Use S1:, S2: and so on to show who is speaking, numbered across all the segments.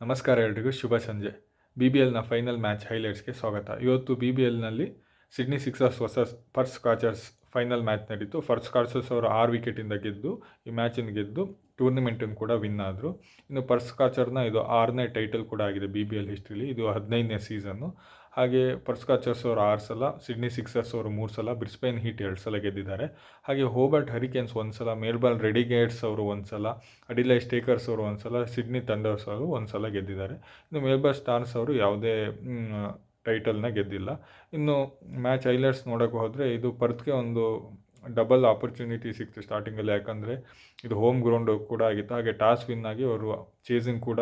S1: ನಮಸ್ಕಾರ ಎಲ್ರಿಗೂ, ಶುಭ ಸಂಜೆ. ಬಿ ಬಿ ಎಲ್ನ ಫೈನಲ್ ಮ್ಯಾಚ್ ಹೈಲೈಟ್ಸ್ಗೆ ಸ್ವಾಗತ. ಇವತ್ತು B B ಎಲ್ನಲ್ಲಿ Sydney Sixers versus Perth Scorchers final match ನಡೀತು. ಫರ್ಸ್ ಕಾಚರ್ಸ್ ಅವರು ಆರು ವಿಕೆಟಿಂದ ಗೆದ್ದು, ಈ ಮ್ಯಾಚನ್ನು ಗೆದ್ದು ಟೂರ್ನಿಮೆಂಟನ್ನು ಕೂಡ ವಿನ್ ಆದರು. ಇನ್ನು ಪರ್ಸ್ ಕಾಚರ್ನ ಇದು ಆರನೇ ಟೈಟಲ್ ಕೂಡ ಆಗಿದೆ ಬಿ ಬಿ ಎಲ್ ಹಿಸ್ಟ್ರಿಲಿ ಇದು ಹದಿನೈದನೇ ಸೀಸನ್ನು ಹಾಗೆ ಪರ್ಸ್ಕಾಚರ್ಸ್ ಅವರು ಆರು ಸಲ, ಸಿಡ್ನಿ ಸಿಕ್ಸರ್ಸ್ ಅವರು ಮೂರು ಸಲ, ಬ್ರಿಸ್ಬೇನ್ ಹೀಟ್ ಎರಡು ಸಲ ಗೆದ್ದಿದ್ದಾರೆ. ಹಾಗೆ ಹೋಬರ್ಟ್ ಹರಿಕೇನ್ಸ್ ಒಂದು ಸಲ, ಮೇಲ್ಬರ್ನ್ ರೆಡಿಗೇಟ್ಸ್ ಅವರು ಒಂದು ಸಲ, ಅಡಿಲೈ ಸ್ಟೇಕರ್ಸ್ ಅವರು ಒಂದು ಸಲ, ಸಿಡ್ನಿ ತಂಡರ್ಸ್ ಅವರು ಒಂದು ಸಲ ಗೆದ್ದಿದ್ದಾರೆ. ಇನ್ನು ಮೇಲ್ಬಾಲ್ ಸ್ಟಾರ್ಸ್ ಅವರು ಯಾವುದೇ ಟೈಟಲ್ನ ಗೆದ್ದಿಲ್ಲ. ಇನ್ನು ಮ್ಯಾಚ್ ಐಲೈಟ್ಸ್ ನೋಡೋಕ್ಕೆ ಹೋದರೆ ಇದು ಪರ್ತ್ಗೆ ಒಂದು ಡಬಲ್ ಆಪರ್ಚುನಿಟಿ ಸಿಕ್ತು ಸ್ಟಾರ್ಟಿಂಗಲ್ಲಿ, ಯಾಕಂದರೆ ಇದು ಹೋಮ್ ಗ್ರೌಂಡು ಕೂಡ ಆಗಿತ್ತು. ಹಾಗೆ ಟಾಸ್ ವಿನ್ ಆಗಿ ಅವರು ಚೇಸಿಂಗ್ ಕೂಡ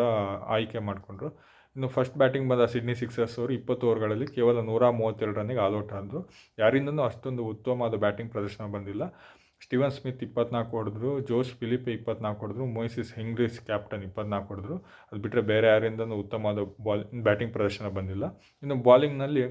S1: ಆಯ್ಕೆ ಮಾಡಿಕೊಂಡ್ರು. ಇನ್ನು ಫಸ್ಟ್ ಬ್ಯಾಟಿಂಗ್ ಬಂದ ಸಿಡ್ನಿ ಸಿಕ್ಸರ್ಸ್ ಅವರು ಇಪ್ಪತ್ತು ಓವರ್ಗಳಲ್ಲಿ ಕೇವಲ ನೂರ ಮೂವತ್ತೆರಡು ರನ್ನಿಗೆ ಆಲ್ಔಟ್ ಆದರು. ಯಾರಿಂದನೂ ಅಷ್ಟೊಂದು ಉತ್ತಮವಾದ ಬ್ಯಾಟಿಂಗ್ ಪ್ರದರ್ಶನ ಬಂದಿಲ್ಲ. ಸ್ಟೀವನ್ ಸ್ಮಿತ್ ಇಪ್ಪತ್ನಾಲ್ಕು ಹೊಡೆದ್ರು ಜೋಶ್ ಫಿಲಿಪ್ ಇಪ್ಪತ್ನಾಲ್ಕು ಹೊಡೆದ್ರು ಮೊಯ್ಸಿಸ್ ಹೆಂಗ್ರಿಸ್ ಕ್ಯಾಪ್ಟನ್ ಇಪ್ಪತ್ನಾಲ್ಕು ಹೊಡೆದ್ರು. ಅದು ಬಿಟ್ಟರೆ ಬೇರೆ ಯಾರಿಂದನೂ ಉತ್ತಮವಾದ ಬಾಲ್ ಬ್ಯಾಟಿಂಗ್ ಪ್ರದರ್ಶನ ಬಂದಿಲ್ಲ. ಇನ್ನು ಬಾಲಿಂಗ್ನಲ್ಲಿ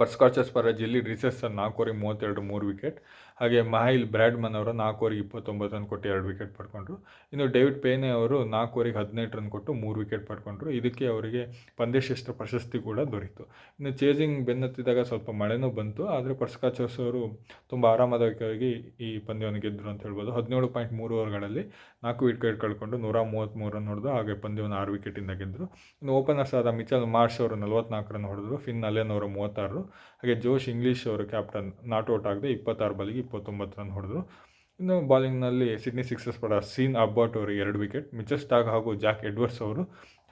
S1: ಪರ್ಸ್ಕಾಚಸ್ ಪರ ಜಿಲ್ಲಿ ರಿಸೆಸ್ಸನ್ ನಾಲ್ಕೂವರೆ ಮೂವತ್ತೆರಡು ಮೂರು ವಿಕೆಟ್ ಹಾಗೆ ಮಹಿಲ್ ಬ್ರ್ಯಾಡ್ಮನ್ ಅವರು ನಾಲ್ಕುವರೆಗೆ ಇಪ್ಪತ್ತೊಂಬತ್ತು ರನ್ ಕೊಟ್ಟು ಎರಡು ವಿಕೆಟ್ ಪಡ್ಕೊಂಡ್ರು. ಇನ್ನು ಡೇವಿಡ್ ಪೇನೆ ಅವರು ನಾಲ್ಕೂವರೆಗೆ ಹದಿನೆಂಟು ರನ್ ಕೊಟ್ಟು ಮೂರು ವಿಕೆಟ್ ಪಡ್ಕೊಂಡ್ರು. ಇದಕ್ಕೆ ಅವರಿಗೆ ಪಂದ್ಯಶ್ರೇಷ್ಠ ಪ್ರಶಸ್ತಿ ಕೂಡ ದೊರೀತು. ಇನ್ನು ಚೇಸಿಂಗ್ ಬೆನ್ನತ್ತಿದಾಗ ಸ್ವಲ್ಪ ಮಳೆನೂ ಬಂತು. ಆದರೆ ಪರ್ಸ್ಕಾಚರ್ಸ್ ಅವರು ತುಂಬ ಆರಾಮದಾಯಕವಾಗಿ ಈ ಪಂದ್ಯವನ್ನು ಗೆದ್ದರು ಅಂತ ಹೇಳ್ಬೋದು. ಹದಿನೇಳು ಪಾಯಿಂಟ್ ಮೂರು ಓವರ್ಗಳಲ್ಲಿ ನಾಲ್ಕು ವಿಕೆಟ್ ಕಳ್ಕೊಂಡು ನೂರ ಮೂವತ್ತ್ಮೂರು ರನ್ ಹೊಡೆದು ಹಾಗೆ ಪಂದ್ಯವನ್ನು ಆರು ವಿಕೆಟಿಂದ ಗೆದ್ದರು ಇನ್ನು ಓಪನರ್ಸ್ ಆದ ಮಿಚಲ್ ಮಾರ್ಷ್ ಅವರು ನಲವತ್ನಾಲ್ಕು ರನ್ ಹೊಡೆದ್ರು. ಫಿನ್ ಅಲೆನ್ ಅವರು ಮೂವತ್ತಾರು. ಹಾಗೆ ಜೋಶ್ ಇಂಗ್ಲೀಷ್ ಅವರು ಕ್ಯಾಪ್ಟನ್ ನಾಟ್ ಔಟ್ ಆಗದೆ ಇಪ್ಪತ್ತಾರು ಬಾಲಿಗೆ ಇಪ್ಪತ್ತೊಂಬತ್ತು ರನ್ ಹೊಡೆದ್ರು. ಇನ್ನು ಬಾಲಿಂಗ್ನಲ್ಲಿ ಸಿಡ್ನಿ ಸಿಕ್ಸರ್ಸ್ ಪಡ ಸೀನ್ ಅಬ್ಬಾಟ್ ಅವರಿಗೆ ಎರಡು ವಿಕೆಟ್ ಮಿಚಸ್ ಸ್ಟಾಗ್ ಹಾಗೂ ಜಾಕ್ ಎಡ್ವರ್ಡ್ಸ್ ಅವರು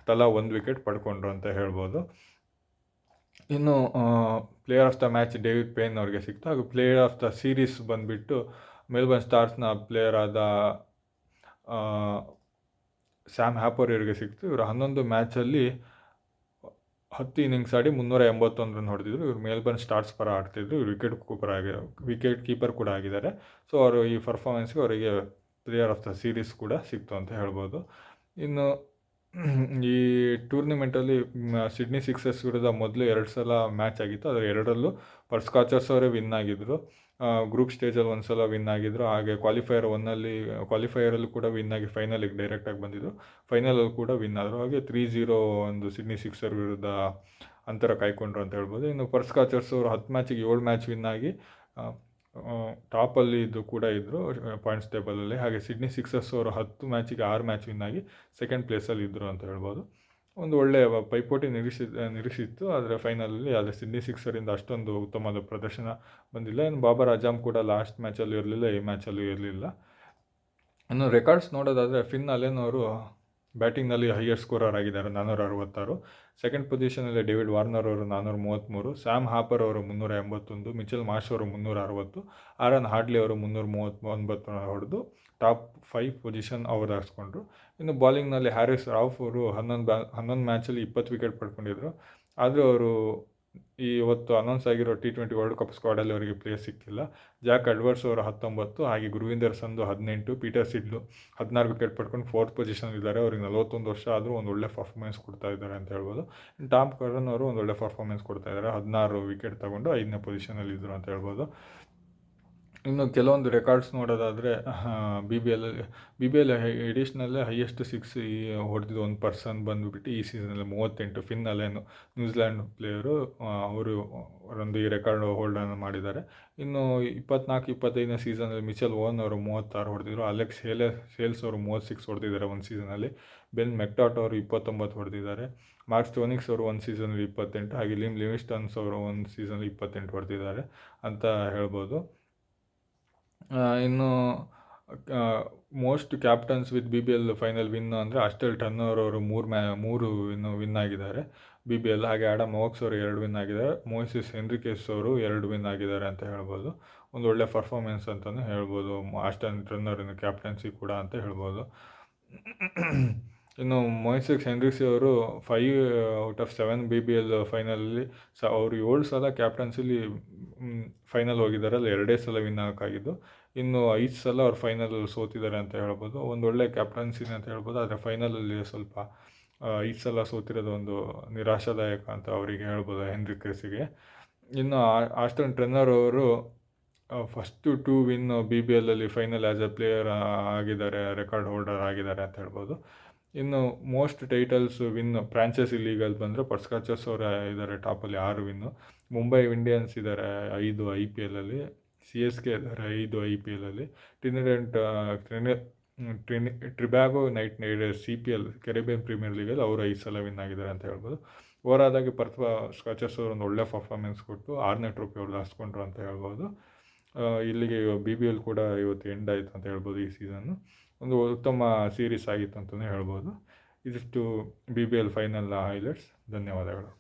S1: ತಲಾ ಒಂದು ವಿಕೆಟ್ ಪಡ್ಕೊಂಡ್ರು ಅಂತ ಹೇಳ್ಬೋದು. ಇನ್ನು player of the match David Payne ಅವ್ರಿಗೆ ಸಿಕ್ತು. ಹಾಗೂ ಪ್ಲೇಯರ್ ಆಫ್ ದ ಸೀರೀಸ್ ಬಂದುಬಿಟ್ಟು ಮೆಲ್ಬರ್ನ್ ಸ್ಟಾರ್ಸ್ನ ಪ್ಲೇಯರ್ ಆದ ಸ್ಯಾಮ್ ಹ್ಯಾಪರ್ ಇವರಿಗೆ ಸಿಕ್ತು. ಇವರು ಹನ್ನೊಂದು ಮ್ಯಾಚಲ್ಲಿ ಹತ್ತು ಇನ್ನಿಂಗ್ಸ್ ಆಡಿ ಮುನ್ನೂರ ಎಂಬತ್ತೊಂದು ರನ್ ಹೊಡೆದಿದ್ರು. ಇವರು ಮೇಲ್ಬರ್ನ್ ಸ್ಟಾರ್ಸ್ ಪರ ಆಡ್ತಿದ್ರು. ಇವರು ವಿಕೆಟ್ ಕೀಪರ್ ಆಗಿ ವಿಕೆಟ್ ಕೀಪರ್ ಕೂಡ ಆಗಿದ್ದಾರೆ. ಸೊ ಅವರು ಈ ಪರ್ಫಾರ್ಮೆನ್ಸ್ಗೆ ಅವರಿಗೆ ಪ್ಲೇಯರ್ ಆಫ್ ದ ಸೀರೀಸ್ ಕೂಡ ಸಿಕ್ತು ಅಂತ ಹೇಳ್ಬೋದು. ಇನ್ನು ಈ ಟೂರ್ನಿಮೆಂಟಲ್ಲಿ ಸಿಡ್ನಿ ಸಿಕ್ಸರ್ಸ್ ವಿರುದ್ಧ ಮೊದಲು ಎರಡು ಸಲ ಮ್ಯಾಚ್ ಆಗಿತ್ತು. ಅದರ ಎರಡರಲ್ಲೂ ಪರ್ಸ್ಕಾಚರ್ಸ್ ಅವರೇ ವಿನ್ ಆಗಿದ್ದರು ಗ್ರೂಪ್ ಸ್ಟೇಜಲ್ಲಿ ಒಂದು ಸಲ ವಿನ್ ಆಗಿದ್ದರು ಹಾಗೆ ಕ್ವಾಲಿಫೈಯರ್ ಒನ್ನಲ್ಲಿ ಕ್ವಾಲಿಫೈಯರಲ್ಲೂ ಕೂಡ ವಿನ್ ಆಗಿ ಫೈನಲಿಗೆ ಡೈರೆಕ್ಟಾಗಿ ಬಂದಿದ್ದರು ಫೈನಲಲ್ಲಿ ಕೂಡ ವಿನ್ ಆದರು. ಹಾಗೆ ತ್ರೀ ಜೀರೋ ಒಂದು ಸಿಡ್ನಿ ಸಿಕ್ಸರ್ ವಿರುದ್ಧ ಅಂತರ ಕಾಯ್ಕೊಂಡ್ರು ಅಂತ ಹೇಳ್ಬೋದು. ಇನ್ನು ಪರ್ಸ್ಕಾಚರ್ಸ್ ಅವರು ಹತ್ತು ಮ್ಯಾಚಿಗೆ ಏಳು ಮ್ಯಾಚ್ ವಿನ್ ಆಗಿ ಟಾಪಲ್ಲಿ ಇದು ಕೂಡ ಇದ್ದರು ಪಾಯಿಂಟ್ಸ್ ಟೇಬಲಲ್ಲಿ ಹಾಗೆ ಸಿಡ್ನಿ ಸಿಕ್ಸರ್ಸ್ ಅವರು ಹತ್ತು ಮ್ಯಾಚಿಗೆ ಆರು ಮ್ಯಾಚ್ ವಿನ್ ಆಗಿ ಸೆಕೆಂಡ್ ಪ್ಲೇಸಲ್ಲಿ ಇದ್ದರು ಅಂತ ಹೇಳ್ಬೋದು. ಒಂದು ಒಳ್ಳೆಯ ಪೈಪೋಟಿ ನಿರೀಕ್ಷಿ ನಿರೀಕ್ಷಿತ್ತು ಆದರೆ ಫೈನಲಲ್ಲಿ ಆದರೆ ಸಿಡ್ನಿ ಸಿಕ್ಸರಿಂದ ಅಷ್ಟೊಂದು ಉತ್ತಮವಾದ ಪ್ರದರ್ಶನ ಬಂದಿಲ್ಲ. ಇನ್ನು ಬಾಬರ್ ಅಜಾಮ್ ಕೂಡ ಲಾಸ್ಟ್ ಮ್ಯಾಚಲ್ಲೂ ಇರಲಿಲ್ಲ, ಈ ಮ್ಯಾಚಲ್ಲೂ ಇರಲಿಲ್ಲ. ಇನ್ನು ರೆಕಾರ್ಡ್ಸ್ ನೋಡೋದಾದರೆ ಫಿನ್ ಅಲೆನ್ ಅವರು ಬ್ಯಾಟಿಂಗ್ನಲ್ಲಿ ಹೈಯರ್ ಸ್ಕೋರರ್ ಆಗಿದ್ದಾರೆ ನಾನ್ನೂರ ಅರವತ್ತಾರು. ಸೆಕೆಂಡ್ ಪೊಸಿಷನಲ್ಲಿ ಡೇವಿಡ್ ವಾರ್ನರ್ ಅವರು ನಾನ್ನೂರ ಮೂವತ್ತ್ಮೂರು ಸ್ಯಾಮ್ ಹಾಪರ್ ಅವರು ಮುನ್ನೂರ ಎಂಬತ್ತೊಂದು. ಮಿಚಲ್ ಮಾಶ್ ಅವರು ಮುನ್ನೂರ ಅರವತ್ತು. ಆರನ್ ಹಾಡ್ಲಿ ಅವರು ಮುನ್ನೂರ ಮೂವತ್ತೊಂಬತ್ತು ಹೊಡೆದು ಟಾಪ್ ಫೈವ್ ಪೊಸಿಷನ್ ಅವರು ಹಾಕ್ಸ್ಕೊಂಡ್ರು ಇನ್ನು ಬಾಲಿಂಗ್ನಲ್ಲಿ ಹ್ಯಾರಿಸ್ ರಾಫ್ ಅವರು ಹನ್ನೊಂದು ಬ್ಯಾ ಹನ್ನೊಂದು ಮ್ಯಾಚಲ್ಲಿ ಇಪ್ಪತ್ತು ವಿಕೆಟ್ ಪಡ್ಕೊಂಡಿದ್ರು. ಆದರೂ ಅವರು ಈ ಇವತ್ತು ಅನೌನ್ಸ್ ಆಗಿರೋ ಟಿ ಟ್ವೆಂಟಿ ವರ್ಲ್ಡ್ ಕಪ್ ಸ್ಕ್ವಾಡಲ್ಲಿ ಅವರಿಗೆ ಪ್ಲೇಸ್ ಸಿಕ್ಕಿಲ್ಲ. ಜಾಕ್ ಅಡ್ವರ್ಸ್ ಅವರು ಹತ್ತೊಂಬತ್ತು, ಹಾಗೆ ಗುರುವಿಂದರ್ ಸಂದು ಹದಿನೆಂಟು ಪೀಟರ್ ಸಿಡ್ಲು ಹದಿನಾರು ವಿಕೆಟ್ ಪಡ್ಕೊಂಡು ಫೋರ್ತ್ ಪೊಸಿಷನ್ ಇದ್ದಾರೆ. ಅವ್ರಿಗೆ ನಲವತ್ತೊಂದು ವರ್ಷ ಆದರೂ ಒಂದು ಒಳ್ಳೆ ಪರ್ಫಾರ್ಮೆನ್ಸ್ ಕೊಡ್ತಾ ಇದ್ದಾರೆ ಅಂತ ಹೇಳ್ಬೋದು. ಟಾಮ್ ಕರನ್ ಅವರು ಒಂದು ಒಳ್ಳೆ ಪರ್ಫಾರ್ಮೆನ್ಸ್ ಕೊಡ್ತಾ ಇದ್ದಾರೆ. ಹದಿನಾರು ವಿಕೆಟ್ ತಗೊಂಡು ಐದನೇ ಪೊಸಿಷನಲ್ಲಿ ಇದ್ದರು ಅಂತ ಹೇಳ್ಬೋದು. ಇನ್ನು ಕೆಲವೊಂದು ರೆಕಾರ್ಡ್ಸ್ ನೋಡೋದಾದರೆ B B L B B L ಎಡಿಷ್ನಲ್ಲೇ highest six ಈ ಹೊಡೆದಿದ್ದು ಒಂದು ಪರ್ಸನ್ ಬಂದುಬಿಟ್ಟು ಈ ಸೀಸನಲ್ಲಿ ಮೂವತ್ತೆಂಟು ಫಿನ್ ಅಲ್ಲೇನು ನ್ಯೂಜಿಲ್ಯಾಂಡ್ ಪ್ಲೇಯರು ಅವರು ಒಂದು ಈ ರೆಕಾರ್ಡ್ ಹೋಲ್ಡನ್ನು ಮಾಡಿದ್ದಾರೆ. ಇನ್ನು ಇಪ್ಪತ್ನಾಲ್ಕು, ಇಪ್ಪತ್ತೈದನೇ ಸೀಸನಲ್ಲಿ ಮಿಚಲ್ ಓನ್ ಅವರು ಮೂವತ್ತಾರು ಹೊಡೆದಿದ್ರು ಅಲೆಕ್ಸ್ ಹೇಲೆ ಸೇಲ್ಸ್ ಅವರು ಮೂವತ್ತು ಸಿಕ್ಸ್ ಹೊಡೆದಿದ್ದಾರೆ ಒಂದು ಸೀಸನಲ್ಲಿ ಬೆನ್ ಮೆಕ್ಟಾಟ್ ಅವರು ಇಪ್ಪತ್ತೊಂಬತ್ತು ಹೊಡೆದಿದ್ದಾರೆ. ಮಾರ್ಕ್ ಸ್ಟೋನಿಕ್ಸ್ ಅವರು ಒಂದು ಸೀಸನಲ್ಲಿ ಇಪ್ಪತ್ತೆಂಟು, ಹಾಗೆ ಲಿಮ್ ಲಿವಿಸ್ಟನ್ಸ್ ಅವರು ಒಂದು ಸೀಸನಲ್ಲಿ ಇಪ್ಪತ್ತೆಂಟು ಹೊಡೆದಿದ್ದಾರೆ ಅಂತ ಹೇಳ್ಬೋದು. ಇನ್ನು most captains with B B L final win ಅಂದರೆ ಅಸ್ಟೆಲ್ ಟನ್ನರ್ ಅವರು ಮೂರು ಮ್ಯಾ, ಮೂರು ಇನ್ನು ವಿನ್ ಆಗಿದ್ದಾರೆ. ಬಿ ಬಿ ಎಲ್ ಹಾಗೆ ಆಡಮ್ ಮೋಕ್ಸ್ ಅವರು ಎರಡು ವಿನ್ ಆಗಿದ್ದಾರೆ. ಮೋಯಿಸಿಸ್ ಹೆನ್ರಿಕೇಸ್ ಅವರು ಎರಡು ವಿನ್ ಆಗಿದ್ದಾರೆ ಅಂತ ಹೇಳ್ಬೋದು. ಒಂದು ಒಳ್ಳೆ ಪರ್ಫಾರ್ಮೆನ್ಸ್ ಅಂತಲೂ ಹೇಳ್ಬೋದು. ಆಸ್ಟನ್ ಟರ್ನರ್ ಕ್ಯಾಪ್ಟನ್ಸಿ ಕೂಡ ಅಂತ ಹೇಳ್ಬೋದು. ಇನ್ನು ಮೊಯ್ಸಿಕ್ಸ್ ಹೆನ್ರಿಕ್ಸಿ ಅವರು five out of seven B B L ಫೈನಲಲ್ಲಿ ಸ, ಅವರು ಏಳು ಸಲ ಕ್ಯಾಪ್ಟನ್ಸಿಲಿ ಫೈನಲ್ ಹೋಗಿದ್ದಾರೆ. ಅಲ್ಲಿ ಎರಡೇ ಸಲ ವಿನ್ ಆಗಿದ್ದು ಇನ್ನು ಐದು ಸಲ ಅವ್ರು ಫೈನಲಲ್ಲಿ ಸೋತಿದ್ದಾರೆ ಅಂತ ಹೇಳ್ಬೋದು. ಒಂದು ಒಳ್ಳೆ ಕ್ಯಾಪ್ಟನ್ಸಿನ ಅಂತ ಹೇಳ್ಬೋದು. ಆದರೆ ಫೈನಲಲ್ಲಿ ಸ್ವಲ್ಪ ಐದು ಸಲ ಸೋತಿರೋದು ಒಂದು ನಿರಾಶಾದಾಯಕ ಅಂತ ಅವರಿಗೆ ಹೇಳ್ಬೋದು ಹೆನ್ರಿ ಕ್ರಿಸಿಗೆ ಇನ್ನು ಆಸ್ಟನ್ ಟ್ರೆನ್ನರ್ ಅವರು first to win B B ಎಲ್ಲಲ್ಲಿ final as a player ಆಗಿದ್ದಾರೆ ರೆಕಾರ್ಡ್ ಹೋಲ್ಡರ್ ಆಗಿದ್ದಾರೆ ಅಂತ ಹೇಳ್ಬೋದು. ಇನ್ನು ಮೋಸ್ಟ್ ಟೈಟಲ್ಸ್ ವಿನ್ ಫ್ರಾಂಚೈಸಿ ಲೀಗಲ್ಲಿ ಬಂದರೆ ಪರ್ಸ್ಕಾಚಸ್ ಅವರ ಇದ್ದಾರೆ ಟಾಪಲ್ಲಿ ಆರು ವಿನ್ನು ಮುಂಬೈ ಇಂಡಿಯನ್ಸ್ ಇದ್ದಾರೆ ಐದು ಐ ಪಿ ಎಲಲ್ಲಿ ಸಿ ಎಸ್ ಕೆ ಇದ್ದಾರೆ ಐದು I P ಎಲಲ್ಲಿ Trinidad Trini Trini Trinbago Knight Riders C P L Caribbean Premier legally ಅವರು ಐದು ಸಲ ವಿನ್ ಆಗಿದ್ದಾರೆ ಅಂತ ಹೇಳ್ಬೋದು. ಓವರ್ ಆದಾಗಿ ಪರ್ತ್ ಸ್ಕಾಚಸ್ ಅವರು ಒಂದು ಒಳ್ಳೆ ಪರ್ಫಾರ್ಮೆನ್ಸ್ ಕೊಟ್ಟು ಆರನೇ ಟ್ರೋಫಿ ಅವ್ರು ಹಾಸ್ಕೊಂಡ್ರು ಅಂತ ಹೇಳ್ಬೋದು. ಇಲ್ಲಿಗೆ ಬಿ ಬಿ ಎಲ್ ಕೂಡ ಇವತ್ತು ಎಂಡ್ ಆಯಿತು ಅಂತ ಹೇಳ್ಬೋದು ಈ ಸೀಸನ್ನು ಒಂದು ಉತ್ತಮ ಸೀರೀಸ್ ಆಗಿತ್ತು ಅಂತಲೇ ಹೇಳ್ಬೋದು. ಇದಿಷ್ಟು B B L final highlights ಧನ್ಯವಾದಗಳು.